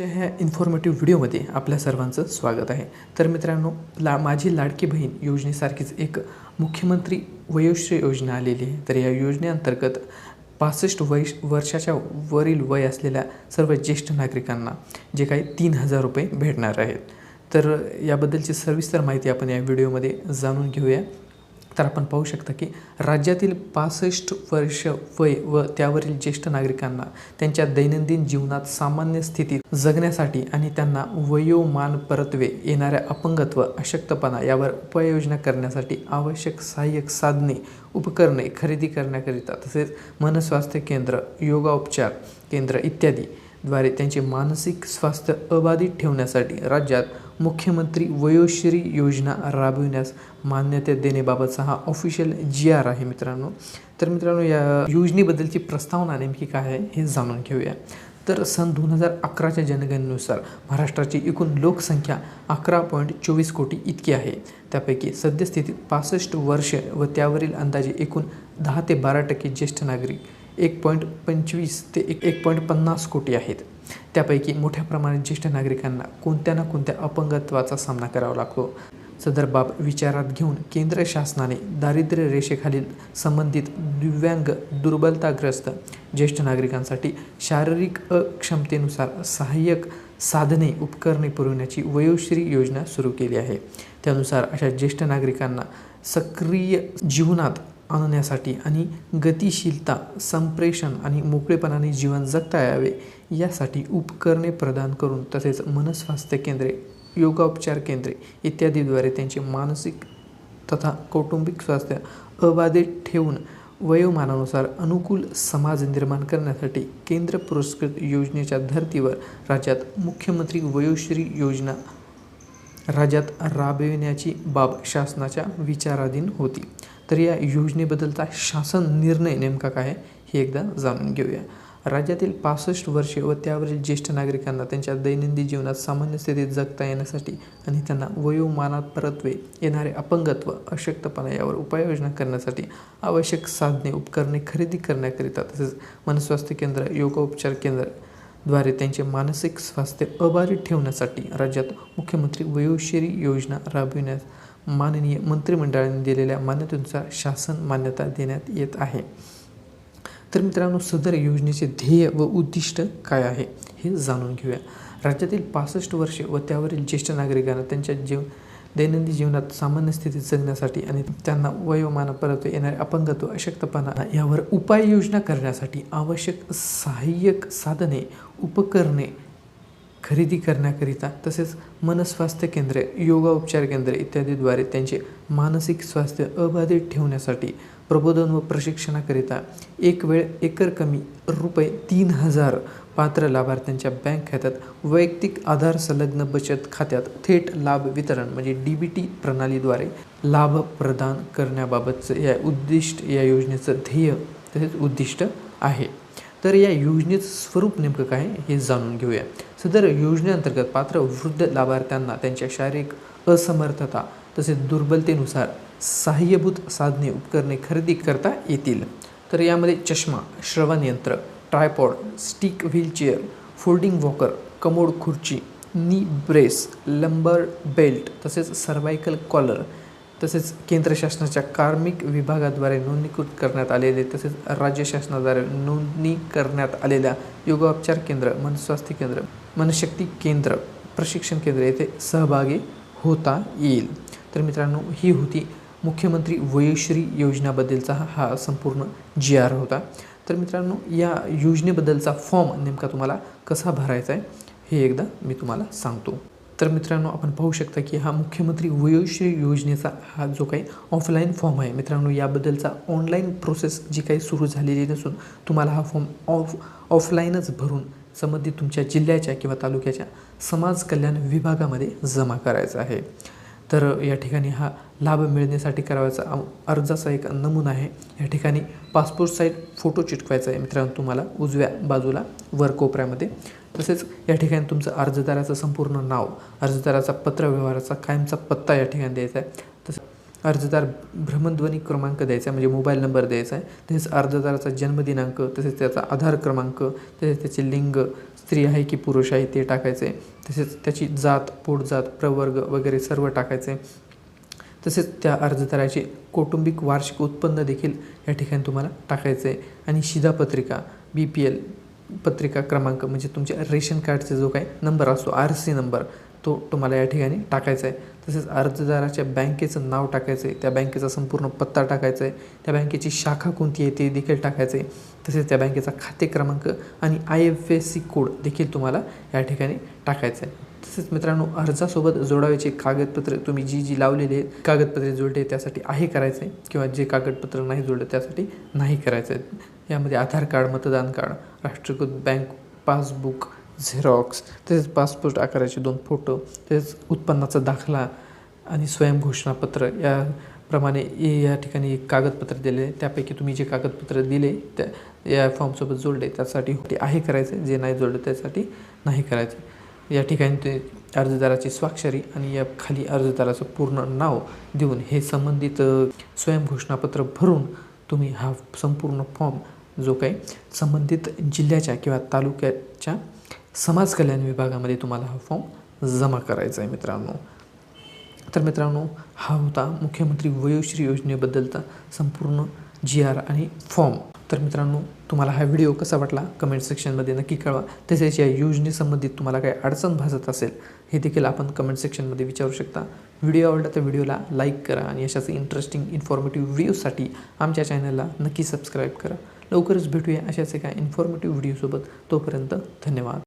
च्या ह्या इन्फॉर्मेटिव्ह व्हिडिओमध्ये आपल्या सर्वांचं स्वागत आहे. तर मित्रांनो ला माझी लाडकी बहीण योजनेसारखीच एक मुख्यमंत्री वयोश्री योजना आलेली आहे. तर या योजनेअंतर्गत पासष्ट वय वर्षाच्या वरील वय असलेल्या सर्व ज्येष्ठ नागरिकांना जे काही तीन हजार रुपये भेटणार आहेत. तर याबद्दलची सविस्तर माहिती आपण या व्हिडिओमध्ये जाणून घेऊया. तर आपण पाहू शकता की राज्यातील पासष्ट वर्ष वय व त्यावरील ज्येष्ठ नागरिकांना त्यांच्या दैनंदिन जीवनात सामान्य स्थितीत जगण्यासाठी आणि त्यांना वयोमान परत्वे येणाऱ्या अपंगत्व अशक्तपणा यावर उपाययोजना करण्यासाठी आवश्यक सहाय्यक साधने उपकरणे खरेदी करण्याकरिता तसेच मनस्वास्थ्य केंद्र योगाउपचार केंद्र इत्यादी द्वारे त्यांचे मानसिक स्वास्थ्य अबाधित ठेवण्यासाठी राज्यात मुख्यमंत्री वयोश्री योजना राबविण्यास मान्यता देण्याबाबतचा हा ऑफिशियल जी आर आहे मित्रांनो. तर मित्रांनो या योजनेबद्दलची प्रस्तावना नेमकी काय आहे हे जाणून घेऊया. तर सन दोन हजार अकराच्या जनगणनेनुसार महाराष्ट्राची एकूण लोकसंख्या अकरा पॉईंट चोवीस कोटी इतकी आहे. त्यापैकी सद्यस्थितीत पासष्ट वर्ष व त्यावरील अंदाजे एकूण दहा ते बारा टक्के ज्येष्ठ नागरिक एक पॉईंट पंचवीस ते एक एक पॉईंट पन्नास कोटी आहेत. त्यापैकी मोठ्या प्रमाणात ज्येष्ठ नागरिकांना कोणत्या ना कोणत्या अपंगत्वाचा सामना करावा लागतो? सदर बाब विचारात घेऊन केंद्र शासनाने दारिद्र्य रेषेखालील संबंधित दिव्यांग दुर्बलताग्रस्त ज्येष्ठ नागरिकांसाठी शारीरिक अक्षमतेनुसार सहाय्यक साधने उपकरणे पुरवण्याची वयोश्री योजना सुरू केली आहे. त्यानुसार अशा ज्येष्ठ नागरिकांना सक्रिय जीवनात आणण्यासाठी आणि गतिशीलता संप्रेषण आणि मोकळेपणाने जीवन जगता यावे यासाठी उपकरणे प्रदान करून तसेच मनस्वास्थ्य केंद्रे योगाउपचार केंद्रे इत्यादीद्वारे त्यांचे मानसिक तथा कौटुंबिक स्वास्थ्य अबाधित ठेवून वयोमानानुसार अनुकूल समाज निर्माण करण्यासाठी केंद्र पुरस्कृत योजनेच्या धर्तीवर राज्यात मुख्यमंत्री वयोश्री योजना राज्यात राबविण्याची बाब शासनाच्या विचाराधीन होती. तर या योजनेबद्दलचा शासन निर्णय नेमका काय आहे हे एकदा जाणून घेऊया. राज्यातील पासष्ट वर्षे व त्यावरील ज्येष्ठ नागरिकांना त्यांच्या दैनंदिन जीवनात सामान्य स्थितीत जगता येण्यासाठी आणि त्यांना वयोमानात परत्वे येणारे अपंगत्व अशक्तपणा यावर उपाययोजना करण्यासाठी आवश्यक साधने उपकरणे खरेदी करण्याकरिता तसेच मनस्वास्थ्य केंद्र योगोपचार केंद्रद्वारे त्यांचे मानसिक स्वास्थ्य अबाधित ठेवण्यासाठी राज्यात मुख्यमंत्री वयोश्री योजना राबविण्यास माननीय मंत्रिमंडळाने दिलेल्या मान्यतेनुसार शासन मान्यता देण्यात येत आहे. तर मित्रांनो सदर योजनेचे ध्येय व उद्दिष्ट काय आहे हे जाणून घेऊया. राज्यातील पासष्ट वर्षे व त्यावरील ज्येष्ठ नागरिकांना त्यांच्या जीव दैनंदिन जीवनात सामान्य स्थितीत जगण्यासाठी आणि त्यांना वयोमानापर्यंत परत येणारे अपंगत्व अशक्तपणा यावर उपाययोजना करण्यासाठी आवश्यक सहाय्यक साधने उपकरणे खरेदी करण्याकरिता तसेच मनस्वास्थ्य केंद्रे योगा उपचार केंद्रे इत्यादीद्वारे त्यांचे मानसिक स्वास्थ्य अबाधित ठेवण्यासाठी प्रबोधन व प्रशिक्षणाकरिता एक वेळ एकर कमी रुपये तीन हजार पात्र लाभार्थ्यांच्या बँक खात्यात वैयक्तिक आधार संलग्न बचत खात्यात थेट लाभ वितरण म्हणजे डी बी टी प्रणालीद्वारे लाभ प्रदान करण्याबाबतचं या उद्दिष्ट या योजनेचं ध्येय तसेच उद्दिष्ट आहे. तर या योजनेचं स्वरूप नेमकं काय हे जाणून घेऊया. सदर योजनेअंतर्गत पात्र वृद्ध लाभार्थ्यांना त्यांच्या शारीरिक असमर्थता तसेच दुर्बलतेनुसार सहाय्यभूत साधने उपकरणे खरेदी करता येतील. तर यामध्ये चष्मा श्रवण यंत्र tripod stick wheelchair folding walker commode खुर्ची नी ब्रेस लंबर बेल्ट तसेच सर्वायकल कॉलर तसेच केंद्र शासनाच्या कार्मिक विभागाद्वारे नोंदणीकृत करण्यात आलेले तसेच राज्य शासनाद्वारे नोंदणी करण्यात आलेल्या योगोपचार केंद्र मनस्वास्थ्य केंद्र मनशक्ती केंद्र प्रशिक्षण केंद्र येथे सहभागी होता येईल. तर मित्रांनो ही होती मुख्यमंत्री वयोश्री योजनाबद्दलचा हा संपूर्ण जी आर होता. तर मित्रांनो या योजनेबद्दलचा फॉर्म नेमका तुम्हाला कसा भरायचा आहे हे एकदा मी तुम्हाला सांगतो. तर मित्रांनो आपण पाहू शकता की हा मुख्यमंत्री वयोश्री योजनेचा हा जो काही ऑफलाईन फॉर्म आहे मित्रांनो याबद्दलचा ऑनलाईन प्रोसेस जी काही सुरू झालेली नसून तुम्हाला हा फॉर्म ऑफ ऑफलाईनच भरून संबंधित तुमच्या जिल्ह्याच्या किंवा तालुक्याच्या समाज कल्याण विभागामध्ये जमा करायचा आहे. तर या ठिकाणी हा लाभ मिळण्यासाठी करावायचा अर्जाचा एक नमुना आहे. या ठिकाणी पासपोर्ट साईज फोटो चिटकवायचा आहे. मित्रांनो तुम्हाला उजव्या बाजूला वर कोपऱ्यामध्ये तसेच या ठिकाणी तुमचं अर्जदाराचं संपूर्ण नाव अर्जदाराचा पत्रव्यवहाराचा कायमचा पत्ता या ठिकाणी द्यायचा आहे. तसं अर्जदार भ्रमणध्वनी क्रमांक द्यायचा आहे म्हणजे मोबाईल नंबर द्यायचा आहे. तसेच अर्जदाराचा जन्मदिनांक तसेच त्याचा आधार क्रमांक तसेच त्याचे लिंग स्त्री आहे की पुरुष आहे ते टाकायचे आहे. तसेच त्याची जात पोटजात प्रवर्ग वगैरे सर्व टाकायचे आहे. तसेच त्या अर्जदाराचे कौटुंबिक वार्षिक उत्पन्न देखील या ठिकाणी तुम्हाला टाकायचं आहे. आणि शिधापत्रिका बी पी एल पत्रिका क्रमांक म्हणजे तुमच्या रेशन कार्डचा जो काही नंबर असतो आर सी नंबर तो तुम्हाला या ठिकाणी टाकायचा आहे. तसेच अर्जदाराच्या बँकेचं नाव टाकायचं आहे. त्या बँकेचा संपूर्ण पत्ता टाकायचा आहे. त्या बँकेची शाखा कोणती आहे ते देखील टाकायचं आहे. तसेच त्या बँकेचा खाते क्रमांक आणि I F S C code देखील तुम्हाला या ठिकाणी टाकायचं आहे. तसेच मित्रांनो अर्जासोबत जोडायचे कागदपत्रे तुम्ही जी जी लावलेली आहेत कागदपत्रे जोडले त्यासाठी आहे करायचं आहे किंवा जे कागदपत्र नाही जोडलं त्यासाठी नाही करायचं आहे. यामध्ये आधार कार्ड मतदान कार्ड राष्ट्रीयकृत बँक पासबुक झेरॉक्स तसेच पासपोर्ट आकाराचे दोन फोटो तसेच उत्पन्नाचा दाखला आणि स्वयंघोषणापत्र याप्रमाणे प्रमाणे या ठिकाणी एक कागदपत्र दिले. त्यापैकी तुम्ही जे कागदपत्र दिले त्या या फॉर्मसोबत जोडले त्यासाठी ते आहे करायचं. जे नाही जोडलं त्यासाठी नाही करायचं. या ठिकाणी ते अर्जदाराची स्वाक्षरी आणि या खाली अर्जदाराचं पूर्ण नाव देऊन हे संबंधित स्वयंघोषणापत्र भरून तुम्ही हा संपूर्ण फॉर्म जो काही संबंधित जिल्ह्याच्या किंवा तालुक्याच्या समाज कल्याण विभागामध्ये तुम्हाला हा फॉर्म जमा करायचा आहे मित्रांनो. तर मित्रांनो हा होता मुख्यमंत्री वयोश्री योजनेबद्दलचा संपूर्ण जी आर आणि फॉर्म तर मित्रांनो तुम्हाला हा व्हिडिओ कसा वाटला? कमेंट सेक्शनमध्ये नक्की कळवा. तसेच या योजनेसंबंधित तुम्हाला काही अडचण भासत असेल हे देखील आपण कमेंट सेक्शनमध्ये विचारू शकता. व्हिडिओ आवडला तर व्हिडिओला लाईक करा आणि अशाच इंटरेस्टिंग इन्फॉर्मेटिव्ह व्हिडिओसाठी आमच्या चॅनलला नक्की सबस्क्राईब करा. लवकरच भेटूया अशाच एका इन्फॉर्मेटिव्ह व्हिडिओसोबत तोपर्यंत धन्यवाद.